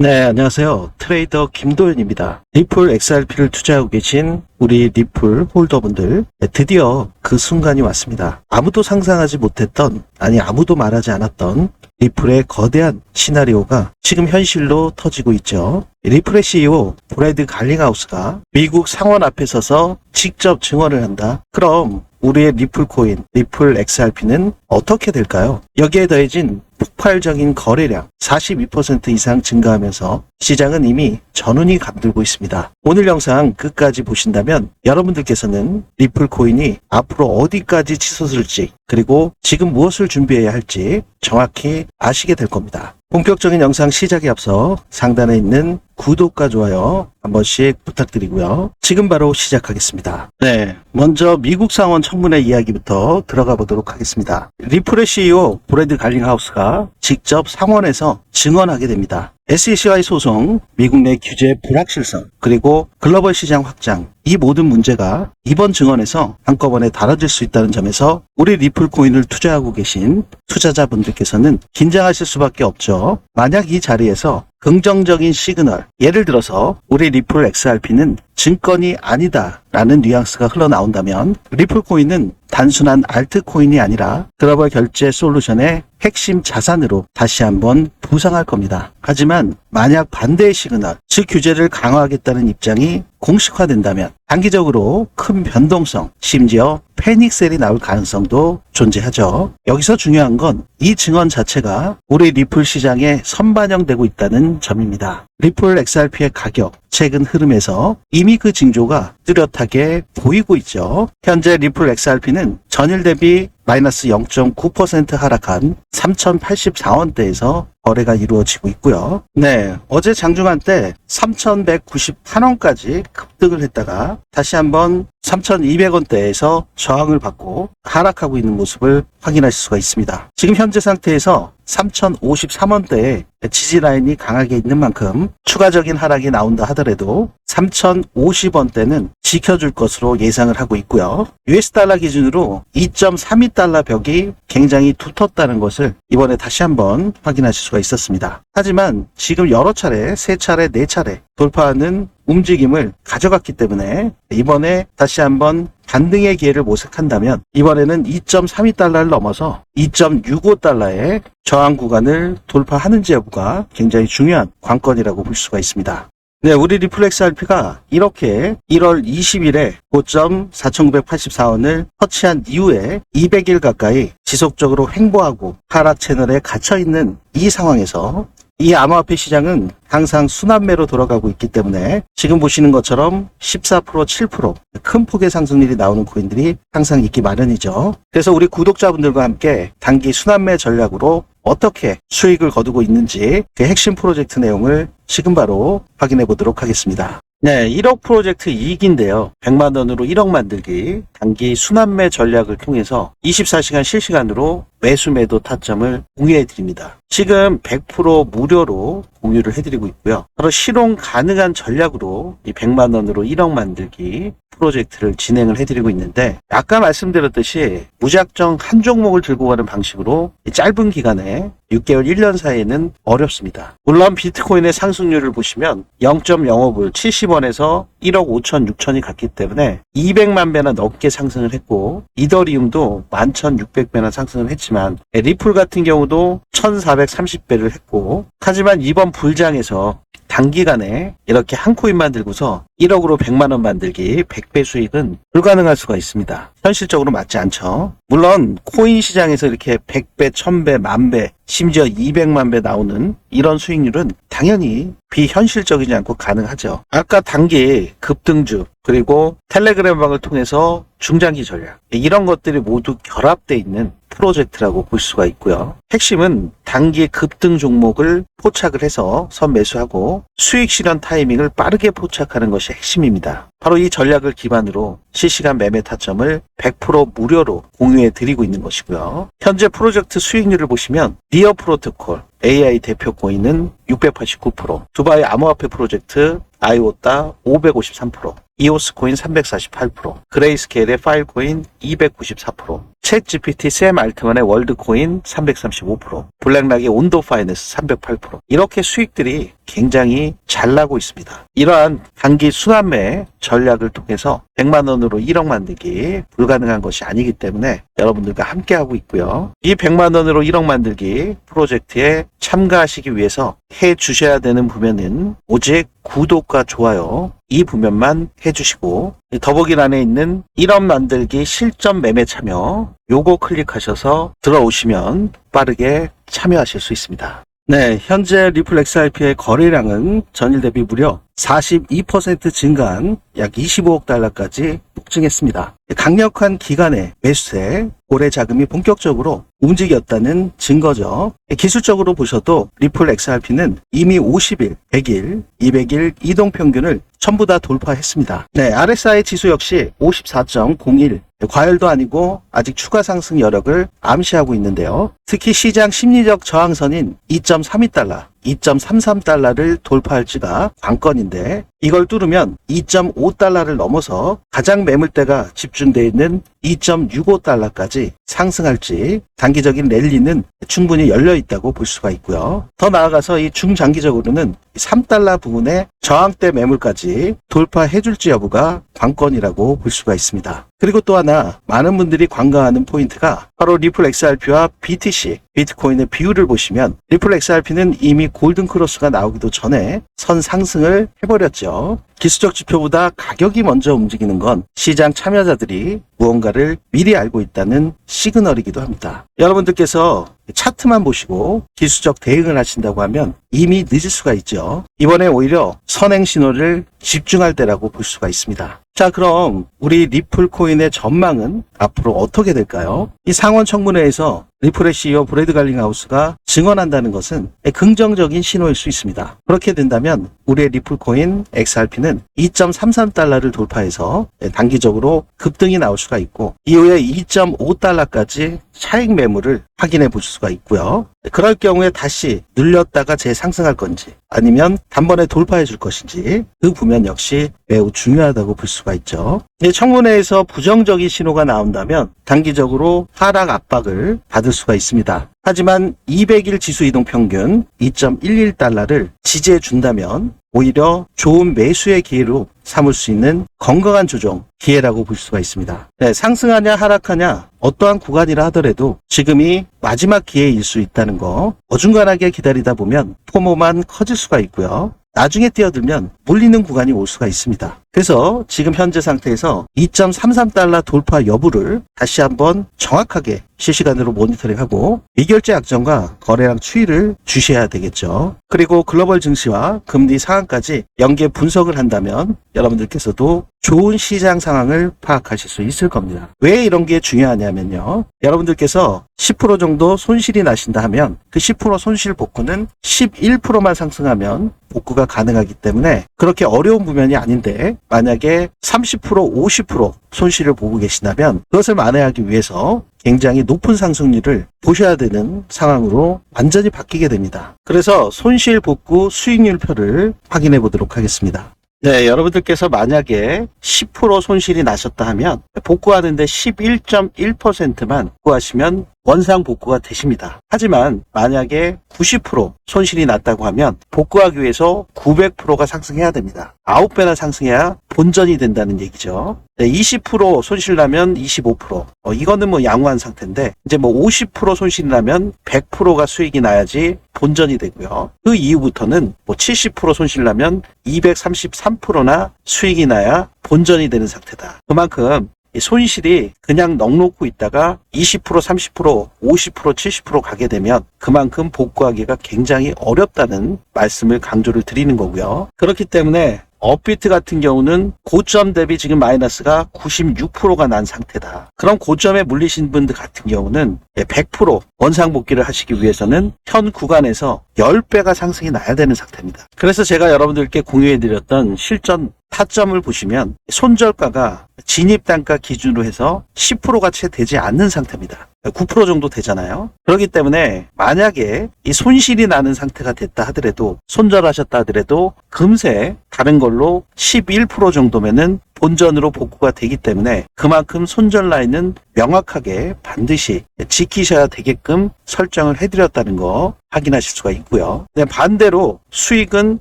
네, 안녕하세요. 트레이더 김도현입니다. 리플 XRP를 투자하고 계신 우리 리플 홀더분들, 네, 드디어 그 순간이 왔습니다. 아무도 상상하지 못했던, 아니 아무도 말하지 않았던 리플의 거대한 시나리오가 지금 현실로 터지고 있죠. 리플의 CEO 브래드 갈링하우스가 미국 상원 앞에 서서 직접 증언을 한다. 그럼 우리의 리플 코인, 리플 XRP는 어떻게 될까요? 여기에 더해진 폭발적인 거래량 42% 이상 증가하면서 시장은 이미 전운이 감돌고 있습니다. 오늘 영상 끝까지 보신다면 여러분들께서는 리플 코인이 앞으로 어디까지 치솟을지 그리고 지금 무엇을 준비해야 할지 정확히 아시게 될 겁니다. 본격적인 영상 시작에 앞서 상단에 있는 구독과 좋아요 한 번씩 부탁드리고요. 지금 바로 시작하겠습니다. 네. 먼저 미국 상원 청문회 이야기부터 들어가 보도록 하겠습니다. 리플의 CEO 브래드 갈링하우스가 직접 상원에서 증언하게 됩니다. SEC와의 소송, 미국 내 규제 불확실성, 그리고 글로벌 시장 확장, 이 모든 문제가 이번 증언에서 한꺼번에 다뤄질 수 있다는 점에서 우리 리플 코인을 투자하고 계신 투자자분들께서는 긴장하실 수밖에 없죠. 만약 이 자리에서 긍정적인 시그널, 예를 들어서 우리 리플 XRP는 증권이 아니다 라는 뉘앙스가 흘러나온다면 리플 코인은 단순한 알트코인이 아니라 글로벌 결제 솔루션의 핵심 자산으로 다시 한번 부상할 겁니다. 하지만 만약 반대의 시그널, 즉 규제를 강화하겠다는 입장이 공식화된다면 단기적으로 큰 변동성, 심지어 패닉셀이 나올 가능성도 존재하죠. 여기서 중요한 건 이 증언 자체가 우리 리플 시장에 선반영되고 있다는 점입니다. 리플 XRP의 가격, 최근 흐름에서 이미 그 징조가 뚜렷하게 보이고 있죠. 현재 리플 XRP는 전일 대비 마이너스 0.9% 하락한 3,084원대에서 거래가 이루어지고 있고요. 네, 어제 장중한 때 3,198원까지 급등을 했다가 다시 한번 3,200원대에서 저항을 받고 하락하고 있는 모습을 확인하실 수가 있습니다. 지금 현재 상태에서 3,053원대에 지지 라인이 강하게 있는 만큼 추가적인 하락이 나온다 하더라도 3,050원대는 지켜줄 것으로 예상을 하고 있고요. US 달러 기준으로 2.32달러 벽이 굉장히 두텁다는 것을 이번에 다시 한번 확인하실 수가 있었습니다. 하지만 지금 여러 차례, 세 차례, 네 차례 돌파하는 움직임을 가져갔기 때문에 이번에 다시 한번 반등의 기회를 모색한다면 이번에는 2.32달러를 넘어서 2.65달러의 저항 구간을 돌파하는지 여부가 굉장히 중요한 관건이라고 볼 수가 있습니다. 네, 우리 리플렉스 RP가 이렇게 1월 20일에 고점 4,984원을 터치한 이후에 200일 가까이 지속적으로 횡보하고 하락 채널에 갇혀 있는 이 상황에서 이 암호화폐 시장은 항상 순환매로 돌아가고 있기 때문에 지금 보시는 것처럼 14% 7%큰 폭의 상승률이 나오는 코인들이 항상 있기 마련이죠. 그래서 우리 구독자분들과 함께 단기 순환매 전략으로 어떻게 수익을 거두고 있는지 그 핵심 프로젝트 내용을 지금 바로 확인해 보도록 하겠습니다. 네, 1억 프로젝트 2기인데요. 100만 원으로 1억 만들기 단기 순환매 전략을 통해서 24시간 실시간으로 매수 매도 타점을 공유해 드립니다. 지금 100% 무료로 공유를 해드리고 있고요. 바로 실용 가능한 전략으로 이 100만 원으로 1억 만들기 프로젝트를 진행을 해드리고 있는데 아까 말씀드렸듯이 무작정 한 종목을 들고 가는 방식으로 이 짧은 기간에 6개월, 1년 사이에는 어렵습니다. 물론 비트코인의 상승률을 보시면 0.05불 70원에서 1억 5천, 6천이 갔기 때문에 200만 배나 넘게 상승을 했고 이더리움도 11,600배나 상승을 했지만 리플 같은 경우도 1,430배를 했고 하지만 이번 불장에서 단기간에 이렇게 한 코인만 들고서 1억으로 100만 원 만들기 100배 수익은 불가능할 수가 있습니다. 현실적으로 맞지 않죠. 물론 코인 시장에서 이렇게 100배, 1000배, 만배, 심지어 200만 배 나오는 이런 수익률은 당연히 비현실적이지 않고 가능하죠. 아까 단기 급등주 그리고 텔레그램 방을 통해서 중장기 전략 이런 것들이 모두 결합돼 있는 프로젝트라고 볼 수가 있고요. 핵심은 단기 급등 종목을 포착을 해서 선매수하고 수익 실현 타이밍을 빠르게 포착하는 것이 핵심입니다. 바로 이 전략을 기반으로 실시간 매매 타점을 100% 무료로 공유해 드리고 있는 것이고요. 현재 프로젝트 수익률을 보시면 니어 프로토콜 AI 대표 코인은 689%, 두바이 암호화폐 프로젝트 아이오따 553%, 이오스 코인 348%, 그레이스케일의 파일 코인 294%, 챗 GPT 샘 알트만의 월드코인 335%, 블랙락의 온도 파이낸스 308% 이렇게 수익들이 굉장히 잘 나고 있습니다. 이러한 단기 순환매 전략을 통해서 100만 원으로 1억 만들기 불가능한 것이 아니기 때문에 여러분들과 함께 하고 있고요. 이 100만 원으로 1억 만들기 프로젝트에 참가하시기 위해서 해 주셔야 되는 부면은 오직 구독과 좋아요 이 부면만 해주시고 더보기란에 있는 1억 만들기 실전 매매 참여 요거 클릭하셔서 들어오시면 빠르게 참여하실 수 있습니다. 네, 현재 리플 XRP의 거래량은 전일 대비 무려 42% 증가한 약 25억 달러까지 폭증했습니다. 강력한 기간의 매수세, 고래 자금이 본격적으로 움직였다는 증거죠. 기술적으로 보셔도 리플 XRP는 이미 50일, 100일, 200일 이동 평균을 전부 다 돌파했습니다. 네, RSI 지수 역시 54.01. 과열도 아니고 아직 추가 상승 여력을 암시하고 있는데요. 특히 시장 심리적 저항선인 2.32달러, 2.33달러를 돌파할지가 관건인데 이걸 뚫으면 2.5달러를 넘어서 가장 매물대가 집중되어 있는 2.65달러까지 상승할지 단기적인 랠리는 충분히 열려 있다고 볼 수가 있고요. 더 나아가서 이 중장기적으로는 3달러 부분의 저항대 매물까지 돌파해 줄지 여부가 관건이라고 볼 수가 있습니다. 그리고 또 하나 많은 분들이 관광하는 포인트가 바로 리플 XRP와 BTC, 비트코인의 비율을 보시면 리플 XRP는 이미 골든 크로스가 나오기도 전에 선 상승을 해버렸죠. 기술적 지표보다 가격이 먼저 움직이는 건 시장 참여자들이 무언가를 미리 알고 있다는 시그널이기도 합니다. 여러분들께서 차트만 보시고 기술적 대응을 하신다고 하면 이미 늦을 수가 있죠. 이번에 오히려 선행 신호를 집중할 때라고 볼 수가 있습니다. 자, 그럼 우리 리플 코인의 전망은 앞으로 어떻게 될까요? 이 상원 청문회에서 CEO 브래드 갈링하우스가 증언한다는 것은 긍정적인 신호일 수 있습니다. 그렇게 된다면 우리의 리플 코인 XRP는 2.33달러를 돌파해서 단기적으로 급등이 나올 수가 있고 이후에 2.5달러까지 차익 매물을 확인해 볼 수가 있고요. 그럴 경우에 다시 늘렸다가 재상승할 건지 아니면 단번에 돌파해 줄 것인지 그 부면 역시 매우 중요하다고 볼 수가 있죠. 청문회에서 부정적인 신호가 나온다면 단기적으로 하락 압박을 받을 수가 있습니다. 하지만 200일 지수 이동 평균 2.11달러를 지지해 준다면 오히려 좋은 매수의 기회로 삼을 수 있는 건강한 조정 기회라고 볼 수가 있습니다. 네, 상승하냐 하락하냐 어떠한 구간이라 하더라도 지금이 마지막 기회일 수 있다는 거 어중간하게 기다리다 보면 포모만 커질 수가 있고요. 나중에 뛰어들면 몰리는 구간이 올 수가 있습니다. 그래서 지금 현재 상태에서 2.33달러 돌파 여부를 다시 한번 정확하게 실시간으로 모니터링하고 미결제 약정과 거래량 추이를 주셔야 되겠죠. 그리고 글로벌 증시와 금리 상황까지 연계 분석을 한다면 여러분들께서도 좋은 시장 상황을 파악하실 수 있을 겁니다. 왜 이런 게 중요하냐면요. 여러분들께서 10% 정도 손실이 나신다 하면 그 10% 손실 복구는 11%만 상승하면 복구가 가능하기 때문에 그렇게 어려운 부면이 아닌데 만약에 30% 50% 손실을 보고 계신다면 그것을 만회하기 위해서 굉장히 높은 상승률을 보셔야 되는 상황으로 완전히 바뀌게 됩니다. 그래서 손실 복구 수익률표를 확인해 보도록 하겠습니다. 네, 여러분들께서 만약에 10% 손실이 나셨다 하면 복구하는데 11.1%만 복구하시면 원상 복구가 되십니다. 하지만 만약에 90% 손실이 났다고 하면 복구하기 위해서 900%가 상승해야 됩니다. 9배나 상승해야 본전이 된다는 얘기죠. 네, 20% 손실 나면 25%. 어, 이거는 뭐 양호한 상태인데 이제 뭐 50% 손실이 나면 100%가 수익이 나야지 본전이 되고요. 그 이후부터는 뭐 70% 손실 나면 233%나 수익이 나야 본전이 되는 상태다. 그만큼 이 손실이 그냥 넉놓고 있다가 20%, 30%, 50%, 70% 가게 되면 그만큼 복구하기가 굉장히 어렵다는 말씀을 강조를 드리는 거고요. 그렇기 때문에 업비트 같은 경우는 고점 대비 지금 마이너스가 96%가 난 상태다. 그럼 고점에 물리신 분들 같은 경우는 100% 원상복귀를 하시기 위해서는 현 구간에서 10배가 상승이 나야 되는 상태입니다. 그래서 제가 여러분들께 공유해드렸던 실전 타점을 보시면 손절가가 진입 단가 기준으로 해서 10%가 채 되지 않는 상태입니다. 9% 정도 되잖아요. 그렇기 때문에 만약에 이 손실이 나는 상태가 됐다 하더라도 손절하셨다 하더라도 금세 다른 걸로 11% 정도면은 본전으로 복구가 되기 때문에 그만큼 손절 라인은 명확하게 반드시 지키셔야 되게끔 설정을 해드렸다는 거 확인하실 수가 있고요. 네, 반대로 수익은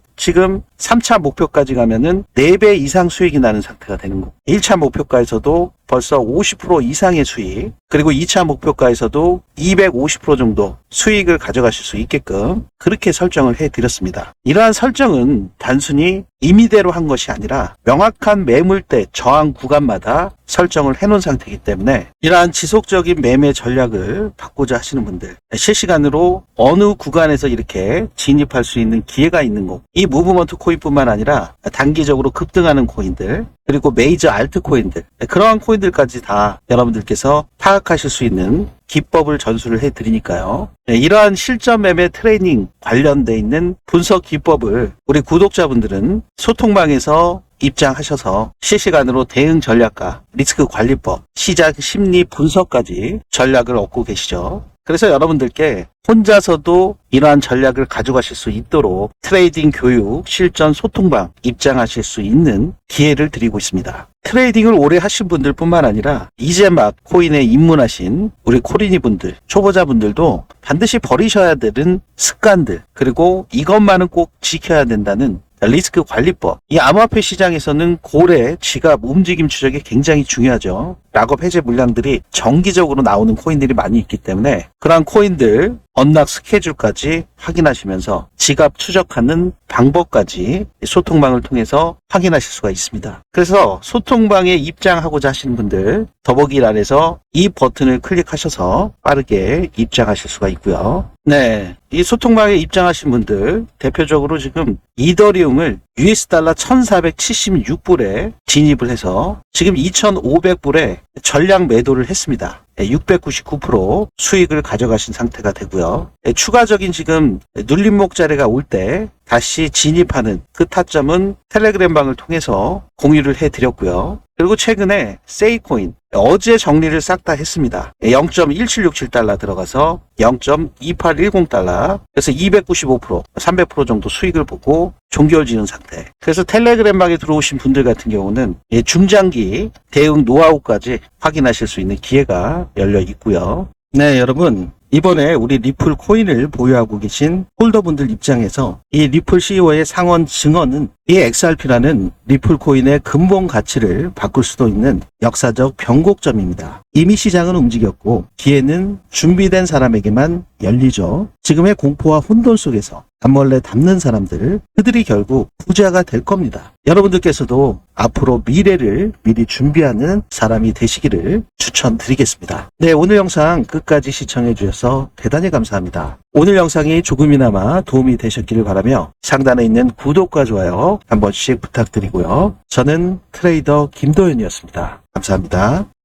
지금 3차 목표까지 가면은 4배 이상 수익이 나는 상태가 되는 거고 1차 목표가에서도 벌써 50% 이상의 수익 그리고 2차 목표가에서도 250% 정도 수익을 가져가실 수 있게끔 그렇게 설정을 해드렸습니다. 이러한 설정은 단순히 임의대로 한 것이 아니라 명확한 매물대 저항 구간마다 설정을 해놓은 상태이기 때문에 이러한 지속적인 매매 전략을 받고자 하시는 분들 실시간으로 어느 구간에서 이렇게 진입할 수 있는 기회가 있는 거. 이 무브먼트 코인뿐만 아니라 단기적으로 급등하는 코인들 그리고 메이저 알트 코인들 그러한 코인들까지 다 여러분들께서 파악하실 수 있는 기법을 전수를 해드리니까요. 네, 이러한 실전 매매 트레이닝 관련돼 있는 분석 기법을 우리 구독자분들은 소통방에서 입장하셔서 실시간으로 대응 전략과 리스크 관리법, 시장 심리 분석까지 전략을 얻고 계시죠. 그래서 여러분들께 혼자서도 이러한 전략을 가져가실 수 있도록 트레이딩 교육 실전 소통방 입장하실 수 있는 기회를 드리고 있습니다. 트레이딩을 오래 하신 분들 뿐만 아니라 이제 막 코인에 입문하신 우리 코리니 분들, 초보자 분들도 반드시 버리셔야 되는 습관들, 그리고 이것만은 꼭 지켜야 된다는 리스크 관리법. 이 암호화폐 시장에서는 고래, 지갑, 움직임 추적이 굉장히 중요하죠. 락업 해제 물량들이 정기적으로 나오는 코인들이 많이 있기 때문에 그러한 코인들 언락 스케줄까지 확인하시면서 지갑 추적하는 방법까지 소통방을 통해서 확인하실 수가 있습니다. 그래서 소통방에 입장하고자 하시는 분들 더보기란에서 이 버튼을 클릭하셔서 빠르게 입장하실 수가 있고요. 네. 이 소통방에 입장하신 분들 대표적으로 지금 이더리움을 US 달러 1476불에 진입을 해서 지금 2500불에 전량 매도를 했습니다. 699% 수익을 가져가신 상태가 되고요. 예, 추가적인 지금 눌림목 자리가 올 때 다시 진입하는 그 타점은 텔레그램 방을 통해서 공유를 해드렸고요. 그리고 최근에 세이코인 어제 정리를 싹 다 했습니다. 0.1767달러 들어가서 0.2810달러 그래서 295% 300% 정도 수익을 보고 종결 지은 상태. 그래서 텔레그램방에 들어오신 분들 같은 경우는 예, 중장기 대응 노하우까지 확인하실 수 있는 기회가 열려 있고요. 네, 여러분. 이번에 우리 리플 코인을 보유하고 계신 홀더분들 입장에서 이 리플 CEO의 상원 증언은 이 XRP라는 리플 코인의 근본 가치를 바꿀 수도 있는 역사적 변곡점입니다. 이미 시장은 움직였고 기회는 준비된 사람에게만 열리죠. 지금의 공포와 혼돈 속에서 단벌레 담는 사람들 그들이 결국 부자가 될 겁니다. 여러분들께서도 앞으로 미래를 미리 준비하는 사람이 되시기를 추천드리겠습니다. 네, 오늘 영상 끝까지 시청해 주셔서 대단히 감사합니다. 오늘 영상이 조금이나마 도움이 되셨기를 바라며 상단에 있는 구독과 좋아요 한 번씩 부탁드리고요. 저는 트레이더 김도현이었습니다. 감사합니다.